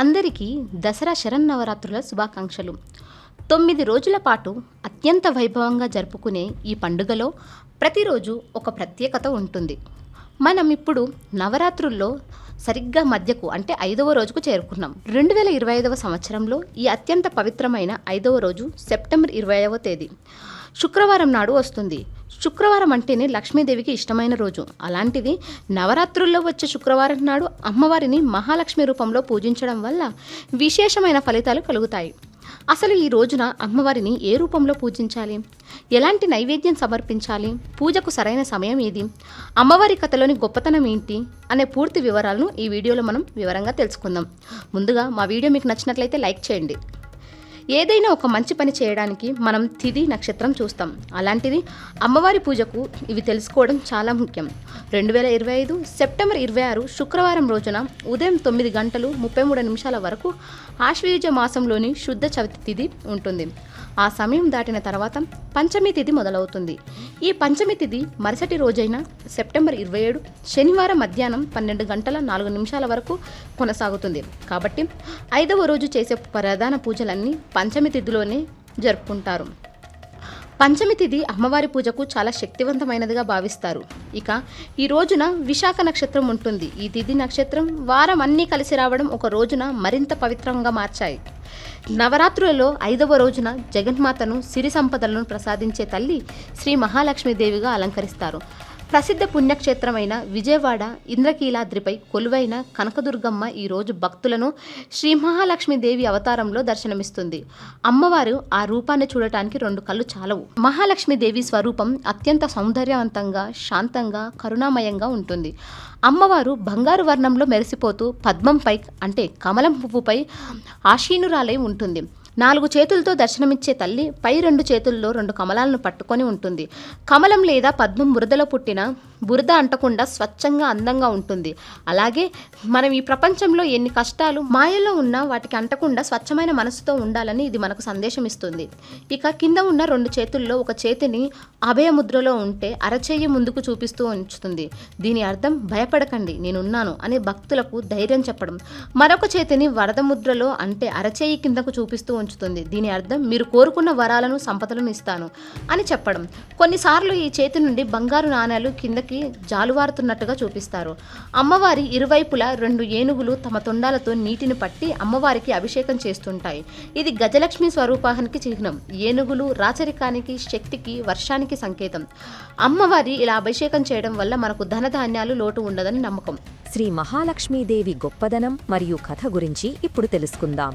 అందరికీ దసరా శరన్నవరాత్రుల శుభాకాంక్షలు. తొమ్మిది రోజుల పాటు అత్యంత వైభవంగా జరుపుకునే ఈ పండుగలో ప్రతిరోజు ఒక ప్రత్యేకత ఉంటుంది. మనం ఇప్పుడు నవరాత్రుల్లో సరిగ్గా మధ్యకు అంటే ఐదవ రోజుకు చేరుకున్నాం. రెండు వేల ఇరవై ఐదవ సంవత్సరంలో ఈ అత్యంత పవిత్రమైన ఐదవ రోజు సెప్టెంబర్ ఇరవైవ తేదీ. శుక్రవారం నాడు వస్తుంది. శుక్రవారం అంటేనే లక్ష్మీదేవికి ఇష్టమైన రోజు. అలాంటిది నవరాత్రుల్లో వచ్చే శుక్రవారం నాడు అమ్మవారిని మహాలక్ష్మి రూపంలో పూజించడం వల్ల విశేషమైన ఫలితాలు కలుగుతాయి. అసలు ఈ రోజున అమ్మవారిని ఏ రూపంలో పూజించాలి? ఎలాంటి నైవేద్యం సమర్పించాలి? పూజకు సరైన సమయం ఏది? అమ్మవారి కథలోని గొప్పతనం ఏంటి? అనే పూర్తి వివరాలను ఈ వీడియోలో మనం వివరంగా తెలుసుకుందాం. ముందుగా మా వీడియో మీకు నచ్చినట్లయితే లైక్ చేయండి. ఏదైనా ఒక మంచి పని చేయడానికి మనం తిది నక్షత్రం చూస్తాం. అలాంటిది అమ్మవారి పూజకు ఇవి తెలుసుకోవడం చాలా ముఖ్యం. రెండు వేల ఇరవై ఐదు సెప్టెంబర్ ఇరవై ఆరు శుక్రవారం రోజున ఉదయం తొమ్మిది గంటలు ముప్పై మూడు నిమిషాల వరకు ఆశ్వయుజ మాసంలోని శుద్ధ చవితి తిథి ఉంటుంది. ఆ సమయం దాటిన తర్వాత పంచమి తిథి మొదలవుతుంది. ఈ పంచమి తిథి మరుసటి రోజైన సెప్టెంబర్ ఇరవై ఏడు శనివారం మధ్యాహ్నం పన్నెండు గంటల నాలుగు నిమిషాల వరకు కొనసాగుతుంది. కాబట్టి ఐదవ రోజు చేసే ప్రధాన పూజలన్నీ పంచమి తిథిలోనే జరుపుకుంటారు. పంచమి తిథి అమ్మవారి పూజకు చాలా శక్తివంతమైనదిగా భావిస్తారు. ఇక ఈ రోజున విశాఖ నక్షత్రం ఉంటుంది. ఈ తిథి నక్షత్రం వారం అన్నీ కలిసి రావడం ఒక రోజున మరింత పవిత్రంగా మార్చాయి. నవరాత్రులలో ఐదవ రోజున జగన్మాతను సిరి సంపదలను ప్రసాదించే తల్లి శ్రీ మహాలక్ష్మీదేవిగా అలంకరిస్తారు. ప్రసిద్ధ పుణ్యక్షేత్రమైన విజయవాడ ఇంద్రకీలాద్రిపై కొలువైన కనకదుర్గమ్మ ఈరోజు భక్తులను శ్రీ మహాలక్ష్మీదేవి అవతారంలో దర్శనమిస్తుంది. అమ్మవారు ఆ రూపాన్ని చూడటానికి రెండు కళ్ళు చాలవు. మహాలక్ష్మీదేవి స్వరూపం అత్యంత సౌందర్యవంతంగా శాంతంగా కరుణామయంగా ఉంటుంది. అమ్మవారు బంగారు వర్ణంలో మెరిసిపోతూ పద్మంపై అంటే కమలం పువ్వుపై ఆశీనురాలై ఉంటుంది. నాలుగు చేతులతో దర్శనమిచ్చే తల్లి పై రెండు చేతుల్లో రెండు కమలాలను పట్టుకొని ఉంటుంది. కమలం లేదా పద్మం బురదలో పుట్టిన బురద అంటకుండా స్వచ్ఛంగా అందంగా ఉంటుంది. అలాగే మనం ఈ ప్రపంచంలో ఎన్ని కష్టాలు మాయలో ఉన్నా వాటికి అంటకుండా స్వచ్ఛమైన మనసుతో ఉండాలని ఇది మనకు సందేశం ఇస్తుంది ఇక కింద ఉన్న రెండు చేతుల్లో ఒక చేతిని అభయముద్రలో ఉంటే అరచేయి ముందుకు చూపిస్తూ ఉంచుతుంది. దీని అర్థం భయపడకండి నేనున్నాను అని భక్తులకు ధైర్యం చెప్పడం. మరొక చేతిని వరద ముద్రలో అంటే అరచేయి కిందకు చూపిస్తూ ఉంచుతుంది దీని అర్థం మీరు కోరుకున్న వరాలను సంపదలను ఇస్తాను అని చెప్పడం. కొన్నిసార్లు ఈ చేతి నుండి బంగారు నాణేలు కిందకి జాలువారుతున్నట్టుగా చూపిస్తారు. అమ్మవారి ఇరువైపులా రెండు ఏనుగులు తమ తొండాలతో నీటిని పట్టి అమ్మవారికి అభిషేకం చేస్తుంటాయి. ఇది గజలక్ష్మి స్వరూపానికి చిహ్నం. ఏనుగులు రాచరికానికి శక్తికి వర్షానికి సంకేతం. అమ్మవారి ఇలా అభిషేకం చేయడం వల్ల మనకు ధనధాన్యాలు లోటు ఉండదని నమ్మకం. శ్రీ మహాలక్ష్మీదేవి గొప్పదనం మరియు కథ గురించి ఇప్పుడు తెలుసుకుందాం.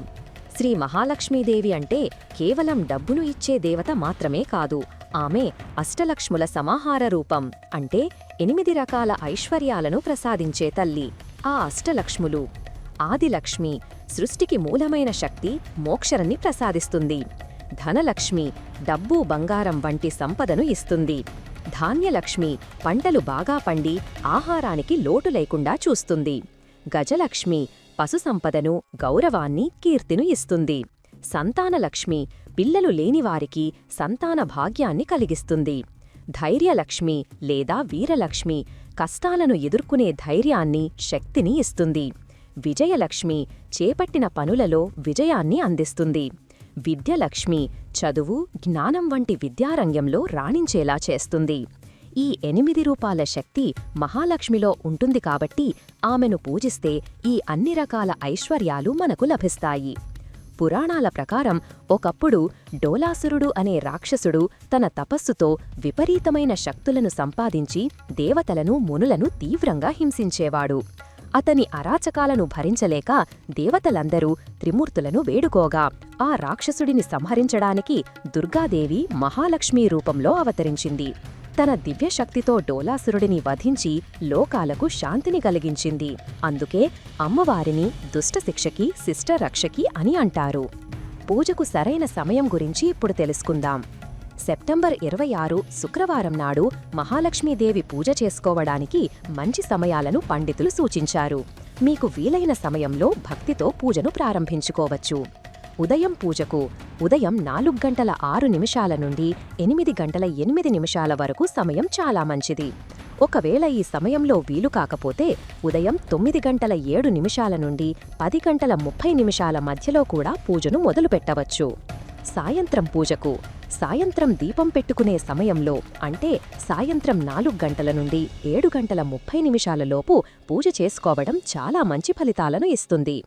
శ్రీ మహాలక్ష్మీదేవి అంటే కేవలం డబ్బును ఇచ్చే దేవత మాత్రమే కాదు ఆమె అష్టలక్ష్ముల సమాహార రూపం అంటే ఎనిమిది రకాల ఐశ్వర్యాలను ప్రసాదించే తల్లి ఆ అష్టలక్ష్ములు. ఆదిలక్ష్మి సృష్టికి మూలమైన శక్తి మోక్షరని ప్రసాదిస్తుంది. ధనలక్ష్మి డబ్బు బంగారం వంటి సంపదను ఇస్తుంది. ధాన్యలక్ష్మి పంటలు బాగా పండి ఆహారానికి లోటు లేకుండా చూస్తుంది. గజలక్ష్మి పశుసంపదను గౌరవాన్ని కీర్తిను ఇస్తుంది. సంతానలక్ష్మి పిల్లలు లేనివారికి సంతాన భాగ్యాన్ని కలిగిస్తుంది. ధైర్యలక్ష్మి లేదా వీరలక్ష్మి కష్టాలను ఎదుర్కొనే ధైర్యాన్ని శక్తిని ఇస్తుంది. విజయలక్ష్మి చేపట్టిన పనులలో విజయాన్ని అందిస్తుంది. విద్యలక్ష్మి చదువు జ్ఞానం వంటి విద్యారంగంలో రాణించేలా చేస్తుంది. ఈ ఎనిమిది రూపాల శక్తి మహాలక్ష్మిలో ఉంటుంది కాబట్టి ఆమెను పూజిస్తే ఈ అన్ని రకాల ఐశ్వర్యాలు మనకు లభిస్తాయి. పురాణాల ప్రకారం ఒకప్పుడు డోలాసురుడు అనే రాక్షసుడు తన తపస్సుతో విపరీతమైన శక్తులను సంపాదించి దేవతలను మునులను తీవ్రంగా హింసించేవాడు. అతని అరాచకాలను భరించలేక దేవతలందరూ త్రిమూర్తులను వేడుకోగా ఆ రాక్షసుడిని సంహరించడానికి దుర్గాదేవి మహాలక్ష్మీ రూపంలో అవతరించింది. తన దివ్యశక్తితో డోలాసురుడిని వధించి లోకాలకు శాంతిని కలిగించింది. అందుకే అమ్మవారిని దుష్టశిక్షకి శిష్టరక్షకి అని అంటారు. పూజకు సరైన సమయం గురించి ఇప్పుడు తెలుసుకుందాం. సెప్టెంబర్ ఇరవై ఆరు శుక్రవారం నాడు మహాలక్ష్మీదేవి పూజ చేసుకోవడానికి మంచి సమయాలను పండితులు సూచించారు. మీకు వీలైన సమయంలో భక్తితో పూజను ప్రారంభించుకోవచ్చు. ఉదయం పూజకు ఉదయం నాలుగు గంటల ఆరు నిమిషాల నుండి ఎనిమిది గంటల ఎనిమిది నిమిషాల వరకు సమయం చాలా మంచిది. ఒకవేళ ఈ సమయంలో వీలు కాకపోతే ఉదయం తొమ్మిది గంటల ఏడు నిమిషాల నుండి పది గంటల ముప్పై నిమిషాల మధ్యలో కూడా పూజను మొదలుపెట్టవచ్చు సాయంత్రం పూజకు సాయంత్రం దీపం పెట్టుకునే సమయంలో అంటే సాయంత్రం నాలుగు గంటల నుండి ఏడు గంటల ముప్పై నిమిషాలలోపు పూజ చేసుకోవడం చాలా మంచి ఫలితాలను ఇస్తుంది.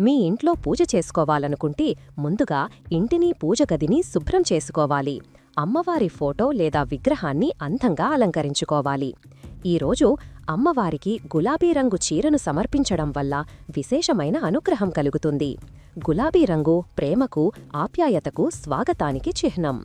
మీ ఇంట్లో పూజ చేసుకోవాలనుకుంటే ముందుగా ఇంటిని పూజ గదిని శుభ్రం చేసుకోవాలి. అమ్మవారి ఫోటో లేదా విగ్రహాన్ని అందంగా అలంకరించుకోవాలి. ఈరోజు అమ్మవారికి గులాబీ రంగు చీరను సమర్పించడం వల్ల విశేషమైన అనుగ్రహం కలుగుతుంది. గులాబీ రంగు ప్రేమకు ఆప్యాయతకు స్వాగతానికి చిహ్నం.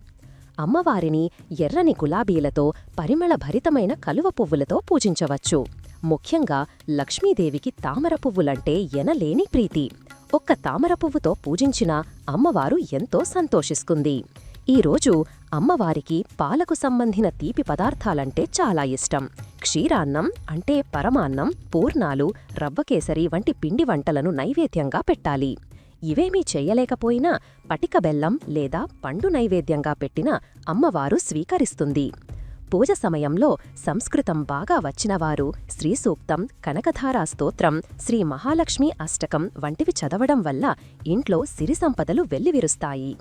అమ్మవారిని ఎర్రని గులాబీలతో పరిమళభరితమైన కలువ పువ్వులతో పూజించవచ్చు. ముఖ్యంగా లక్ష్మీదేవికి తామర పువ్వులంటే ఎనలేని ప్రీతి. ఒక్క తామర పువ్వుతో పూజించిన అమ్మవారు ఎంతో సంతోషిస్తుంది. ఈరోజు అమ్మవారికి పాలకు సంబంధిన తీపి పదార్థాలంటే చాలా ఇష్టం. క్షీరాన్నం అంటే పరమాన్నం పూర్ణాలు రవ్వకేసరి వంటి పిండి వంటలను నైవేద్యంగా పెట్టాలి. ఇవేమీ చేయలేకపోయినా పటిక బెల్లం లేదా పండు నైవేద్యంగా పెట్టినా అమ్మవారు స్వీకరిస్తుంది. పూజ సమయంలో సంస్కృతం బాగా వచ్చినవారు శ్రీసూక్తం కనకధారా స్తోత్రం శ్రీ మహాలక్ష్మి అష్టకం వంటివి చదవడం వల్ల ఇంట్లో సిరి సంపదలు వెల్లివిరుస్తాయి.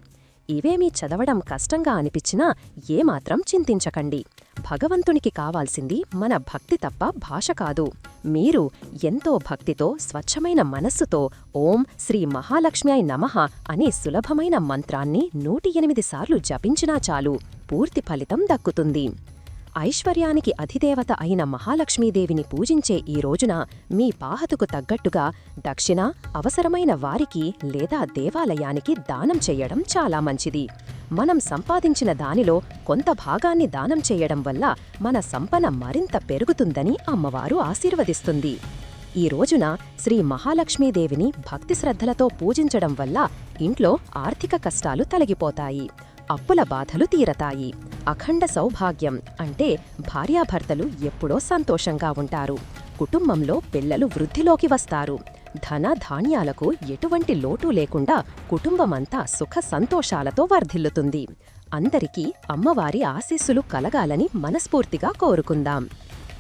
ఇవేమీ చదవడం కష్టంగా అనిపించినా ఏమాత్రం చింతించకండి. భగవంతునికి కావాల్సింది మన భక్తి తప్ప భాష కాదు. మీరు ఎంతో భక్తితో స్వచ్ఛమైన మనస్సుతో ఓం శ్రీ మహాలక్ష్మ్యాయ్ నమః అనే సులభమైన మంత్రాన్ని నూటి ఎనిమిది సార్లు జపించినా చాలు పూర్తి ఫలితం దక్కుతుంది. ఐశ్వర్యానికి అధిదేవత అయిన మహాలక్ష్మీదేవిని పూజించే ఈ రోజున మీ పాహతుకు తగ్గట్టుగా దక్షిణ అవసరమైన వారికి లేదా దేవాలయానికి దానం చెయ్యడం చాలా మంచిది. మనం సంపాదించిన దానిలో కొంత భాగాన్ని దానం చేయడం వల్ల మన సంపన మరింత పెరుగుతుందని అమ్మవారు ఆశీర్వదిస్తుంది. ఈ రోజున శ్రీ మహాలక్ష్మీదేవిని భక్తి శ్రద్ధలతో పూజించడం వల్ల ఇంట్లో ఆర్థిక కష్టాలు తొలగిపోతాయి. అప్పుల బాధలు తీరతాయి. అఖండ సౌభాగ్యం అంటే భార్యాభర్తలు ఎప్పుడో సంతోషంగా ఉంటారు. కుటుంబంలో పిల్లలు వృద్ధిలోకి వస్తారు. ధన ధాన్యాలకు ఎటువంటి లోటు లేకుండా కుటుంబమంతా సుఖ సంతోషాలతో వర్ధిల్లుతుంది. అందరికీ అమ్మవారి ఆశీస్సులు కలగాలని మనస్ఫూర్తిగా కోరుకుందాం.